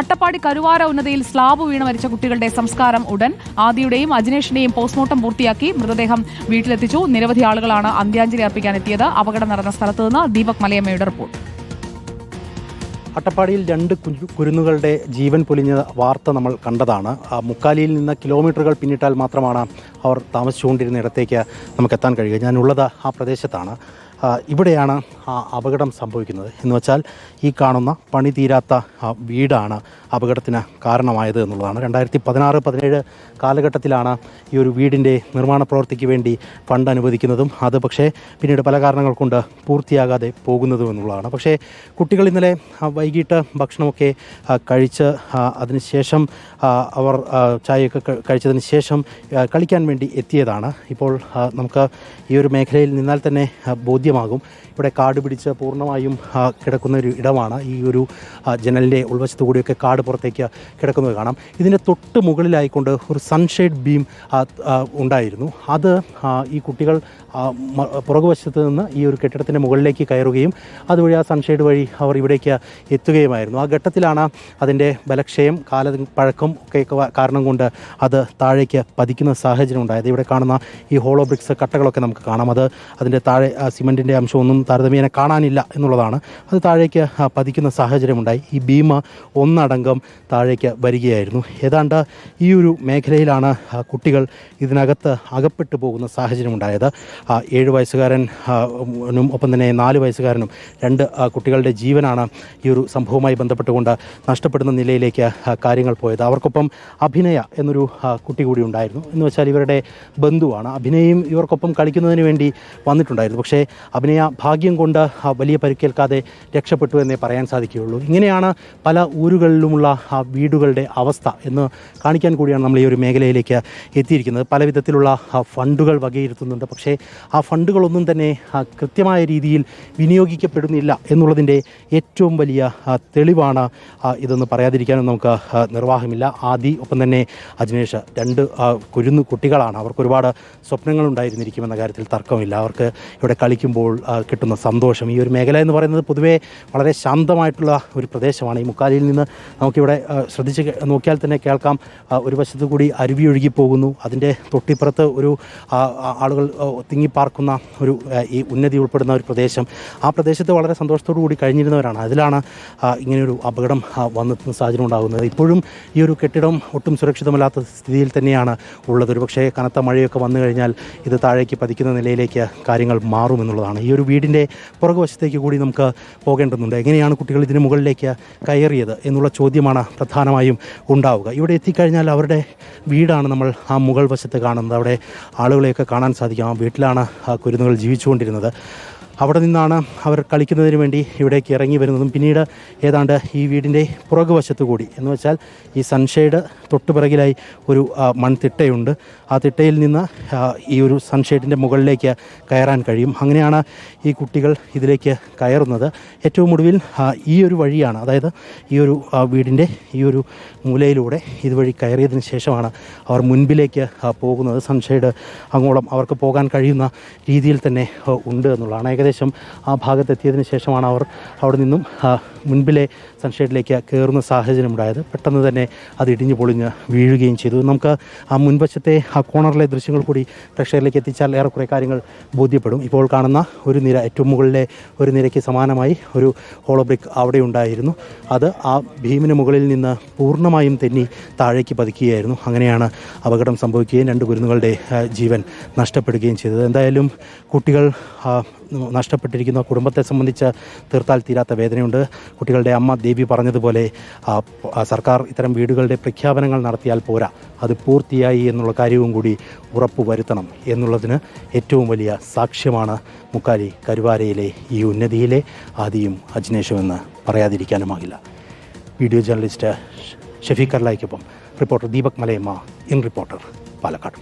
അട്ടപ്പാടി കരുവാര ഉന്നതിയിൽ സ്ലാബ് വീണ് മരിച്ച കുട്ടികളുടെ സംസ്കാരം ഉടൻ ആദിയുടെയും അജിനേഷിന്റെയും പോസ്റ്റ്മോർട്ടം പൂർത്തിയാക്കി മൃതദേഹം വീട്ടിലെത്തിച്ചു. നിരവധി ആളുകളാണ് അന്ത്യാഞ്ജലി അർപ്പിക്കാൻ എത്തിയത് അപകടം നടന്ന സ്ഥലത്ത് നിന്ന് ദീപക് മലയമ്മയുടെ റിപ്പോർട്ട്. അട്ടപ്പാടിയിൽ രണ്ട് കുരുന്നുകളുടെ ജീവൻ പൊലിഞ്ഞ വാർത്ത നമ്മൾ കണ്ടതാണ്. മുക്കാലിയിൽ നിന്ന് കിലോമീറ്ററുകൾ പിന്നിട്ടാൽ മാത്രമാണ് അവർ താമസിച്ചുകൊണ്ടിരുന്ന ഇടത്തേക്ക് നമുക്ക് എത്താൻ കഴിയുക. ഞാനുള്ളത് ആ പ്രദേശത്താണ്. ഇവിടെയാണ് ആ അപകടം സംഭവിക്കുന്നത്. എന്ന് വെച്ചാൽ ഈ കാണുന്ന പണി തീരാത്ത വീടാണ് അപകടത്തിന് കാരണമായത് എന്നുള്ളതാണ്. രണ്ടായിരത്തി പതിനാറ് പതിനേഴ് കാലഘട്ടത്തിലാണ് ഈ ഒരു വീടിന്റെ നിർമ്മാണ പ്രവൃത്തിക്ക് വേണ്ടി ഫണ്ട് അനുവദിക്കുന്നതും അത് പക്ഷേ പിന്നീട് പല കാരണങ്ങൾ കൊണ്ട് പൂർത്തിയാകാതെ പോകുന്നതും എന്നുള്ളതാണ്. പക്ഷേ കുട്ടികൾ ഇന്നലെ വൈകിട്ട് ഭക്ഷണമൊക്കെ കഴിച്ച് അതിനുശേഷം അവർ ചായയൊക്കെ കഴിച്ചതിന് ശേഷം കളിക്കാൻ വേണ്ടി എത്തിയതാണ്. ഇപ്പോൾ നമുക്ക് ഈ ഒരു മേഖലയിൽ നിന്നാൽ തന്നെ ആ, ബോധ്യമാകും ഇവിടെ കാട് പിടിച്ച് പൂർണമായും കിടക്കുന്ന ഒരു ഇടമാണ്. ഈ ഒരു ജനലിന്റെ ഉൾവശത്ത് കൂടിയൊക്കെ കാട് പുറത്തേക്ക് കിടക്കുന്നത് കാണാം. ഇതിന്റെ തൊട്ട് മുകളിലായിക്കൊണ്ട് ഒരു സൺഷെയ്ഡ് ബീം ഉണ്ടായിരുന്നു. അത് ഈ കുട്ടികൾ പുറകുവശത്ത് നിന്ന് ഈ ഒരു കെട്ടിടത്തിന്റെ മുകളിലേക്ക് കയറുകയും അതുവഴി ആ സൺഷെയ്ഡ് വഴി അവർ ഇവിടേക്ക് എത്തുകയുമായിരുന്നു. ആ ഘട്ടത്തിലാണ് അതിന്റെ ബലക്ഷയം കാല പഴക്കം ഒക്കെ കാരണം കൊണ്ട് അത് താഴേക്ക് പതിക്കുന്ന സാഹചര്യം ഉണ്ടായത്. ഇവിടെ കാണുന്ന ഈ ഹോളോ ബ്രിക്സ് കട്ടകളൊക്കെ നമുക്ക് കാണാം. അത് അതിന്റെ താഴെ ആ സിമന്റിന്റെ അംശമൊന്നും താരതമ്യേന കാണാനില്ല എന്നുള്ളതാണ്. അത് താഴേക്ക് പതിക്കുന്ന സാഹചര്യമുണ്ടായി. ഈ ഭീമ ഒന്നടങ്കം താഴേക്ക് വരികയായിരുന്നു. ഏതാണ്ട് ഈ ഒരു മേഖലയിലാണ് കുട്ടികൾ ഇതിനകത്ത് അകപ്പെട്ടു പോകുന്ന സാഹചര്യമുണ്ടായത്. ഏഴ് വയസ്സുകാരനും ഒപ്പം തന്നെ നാല് വയസ്സുകാരനും രണ്ട് കുട്ടികളുടെ ജീവനാണ് ഈ ഒരു സംഭവവുമായി ബന്ധപ്പെട്ടുകൊണ്ട് നഷ്ടപ്പെടുന്ന നിലയിലേക്ക് കാര്യങ്ങൾ പോയത്. അവർക്കൊപ്പം അഭിനയ എന്നൊരു കുട്ടി കൂടി ഉണ്ടായിരുന്നു. എന്ന് വെച്ചാൽ ഇവരുടെ ബന്ധുവാണ്. അഭിനയം ഇവർക്കൊപ്പം കളിക്കുന്നതിന് വേണ്ടി വന്നിട്ടുണ്ടായിരുന്നു. പക്ഷേ അഭിനയ ഭാഗ്യം കൊണ്ട് വലിയ പരിക്കേൽക്കാതെ രക്ഷപ്പെട്ടു എന്നേ പറയാൻ സാധിക്കുകയുള്ളൂ. ഇങ്ങനെയാണ് പല ഊരുകളിലുമുള്ള വീടുകളുടെ അവസ്ഥ എന്ന് കാണിക്കാൻ കൂടിയാണ് നമ്മൾ ഈ ഒരു മേഖലയിലേക്ക് എത്തിയിരിക്കുന്നത്. പല വിധത്തിലുള്ള ഫണ്ടുകൾ വകയിരുത്തുന്നുണ്ട്. പക്ഷേ ആ ഫണ്ടുകളൊന്നും തന്നെ കൃത്യമായ രീതിയിൽ വിനിയോഗിക്കപ്പെടുന്നില്ല എന്നുള്ളതിന്റെ ഏറ്റവും വലിയ തെളിവാണ് ഇതൊന്ന് പറയാതിരിക്കാനും നമുക്ക് നിർവാഹമില്ല. ആദി ഒപ്പം തന്നെ അജിനേഷ് രണ്ട് കുരുന്നു കുട്ടികളാണ്. അവർക്ക് ഒരുപാട് സ്വപ്നങ്ങൾ ഉണ്ടായിരുന്നിരിക്കുമെന്ന കാര്യത്തിൽ തർക്കമില്ല. അവർക്ക് ഇവിടെ കളിക്കുമ്പോൾ ആ, കിട്ടുന്ന സന്തോഷം. ഈ ഒരു മേഖല എന്ന് പറയുന്നത് പൊതുവേ വളരെ ശാന്തമായിട്ടുള്ള ഒരു പ്രദേശമാണ്. ഈ മുക്കാലിയിൽ നിന്ന് നമുക്കിവിടെ ശ്രദ്ധിച്ച് നോക്കിയാൽ തന്നെ കേൾക്കാം. ഒരു വശത്തു കൂടി അരുവി ഒഴുകിപ്പോകുന്നു അതിന്റെ തൊട്ടിപ്പുറത്ത് ഒരു ആളുകൾ തിങ്ങിപ്പാർക്കുന്ന ഒരു ഈ ഉന്നതി ഉൾപ്പെടുന്ന ഒരു പ്രദേശം. ആ പ്രദേശത്ത് വളരെ സന്തോഷത്തോടു കൂടി കഴിഞ്ഞിരുന്നവരാണ്. അതിലാണ് ഇങ്ങനെയൊരു അപകടം വന്നെത്തുന്ന സാഹചര്യം ഉണ്ടാകുന്നത്. ഇപ്പോഴും ഈ ഒരു കെട്ടിടം ഒട്ടും സുരക്ഷിതമല്ലാത്ത സ്ഥിതിയിൽ തന്നെയാണ് ഉള്ളത്. ഒരു പക്ഷേ കനത്ത മഴയൊക്കെ വന്നു കഴിഞ്ഞാൽ ഇത് താഴേക്ക് പതിക്കുന്ന നിലയിലേക്ക് കാര്യങ്ങൾ മാറുമെന്നുള്ളതാണ്. ഈ ഒരു വീടിന്റെ പുറകുവശത്തേക്ക് കൂടി നമുക്ക് പോകേണ്ടതുണ്ട്. എങ്ങനെയാണ് കുട്ടികൾ ഇതിന് മുകളിലേക്ക് കയറിയത് എന്നുള്ള ചോദ്യമാണ് പ്രധാനമായും ഉണ്ടാവുക. ഇവിടെ എത്തിക്കഴിഞ്ഞാൽ അവരുടെ വീടാണ് നമ്മൾ ആ മുകൾ വശത്ത് കാണുന്നത്. അവിടെ ആളുകളെയൊക്കെ കാണാൻ സാധിക്കും. ആ വീട്ടിലാണ് ആ കുരുന്നുകൾ ജീവിച്ചുകൊണ്ടിരുന്നത്. അവിടെ നിന്നാണ് അവർ കളിക്കുന്നതിന് വേണ്ടി ഇവിടേക്ക് ഇറങ്ങി വരുന്നതും. പിന്നീട് ഏതാണ്ട് ഈ വീടിന്റെ പുറകുവശത്ത് കൂടി. എന്ന് വെച്ചാൽ ഈ സൺഷെയ്ഡ് തൊട്ടുപിറകിലായി ഒരു ആ, മൺതിട്ടയുണ്ട്. ആ തിട്ടയിൽ നിന്ന് ഈ ഒരു സൺഷെയ്ഡിന്റെ മുകളിലേക്ക് കയറാൻ കഴിയും. അങ്ങനെയാണ് ഈ കുട്ടികൾ ഇതിലേക്ക് കയറുന്നത്. ഏറ്റവും ഒടുവിൽ ഈ ഒരു വഴിയാണ് അതായത് ഈ ഒരു വീടിന്റെ ഈ ഒരു മൂലയിലൂടെ ഇതുവഴി കയറിയതിന് ശേഷമാണ് അവർ മുൻപിലേക്ക് പോകുന്നത്. സൺഷെയ്ഡ് അങ്ങോളം അവർക്ക് പോകാൻ കഴിയുന്ന രീതിയിൽ തന്നെ ഉണ്ട് എന്നുള്ളതാണ്. ഏകദേശം ആ ഭാഗത്തെത്തിയതിന് ശേഷമാണ് അവർ അവിടെ നിന്നും മുൻപിലെ സൺഷെയ്ഡിലേക്ക് കയറുന്ന സാഹചര്യം ഉണ്ടായത്. പെട്ടെന്ന് തന്നെ അത് ഇടിഞ്ഞു പൊളിഞ്ഞ് വീഴുകയും ചെയ്തു. നമുക്ക് ആ മുൻവശത്തെ ആ കോണറിലെ ദൃശ്യങ്ങൾ കൂടി പ്രേക്ഷകരിലേക്ക് എത്തിച്ചാൽ ഏറെക്കുറെ കാര്യങ്ങൾ ബോധ്യപ്പെടും. ഇപ്പോൾ കാണുന്ന ഒരു നിര ഏറ്റവും മുകളിലെ ഒരു നിരയ്ക്ക് സമാനമായി ഒരു ഹോളോബ്രിക് അവിടെ ഉണ്ടായിരുന്നു. അത് ആ ഭീമിന് മുകളിൽ നിന്ന് പൂർണമായും തെന്നി താഴേക്ക് പതിക്കുകയായിരുന്നു. അങ്ങനെയാണ് അപകടം സംഭവിക്കുകയും രണ്ട് കുരുന്നുകളുടെ ജീവൻ നഷ്ടപ്പെടുകയും ചെയ്തത്. എന്തായാലും കുട്ടികൾ നഷ്ടപ്പെട്ടിരിക്കുന്ന കുടുംബത്തെ സംബന്ധിച്ച് തീർത്താൽ തീരാത്ത വേദനയുണ്ട്. കുട്ടികളുടെ അമ്മ ദേവി പറഞ്ഞതുപോലെ സർക്കാർ ഇത്തരം വീടുകളുടെ പ്രഖ്യാപനങ്ങൾ നടത്തിയാൽ പോരാ. അത് പൂർത്തിയായി എന്നുള്ള കാര്യവും കൂടി ഉറപ്പുവരുത്തണം എന്നുള്ളതിന് ഏറ്റവും വലിയ സാക്ഷ്യമാണ് മുക്കാലി കരുവാരയിലെ ഈ ഉന്നതിയിലെ ആദിയും അജ്നേഷും എന്ന് പറയാതിരിക്കാനുമാകില്ല. വീഡിയോ ജേർണലിസ്റ്റ് ഷഫീഖ് കർലായ്ക്കൊപ്പം reporter Deepak Malayamma in reporter Palakkad.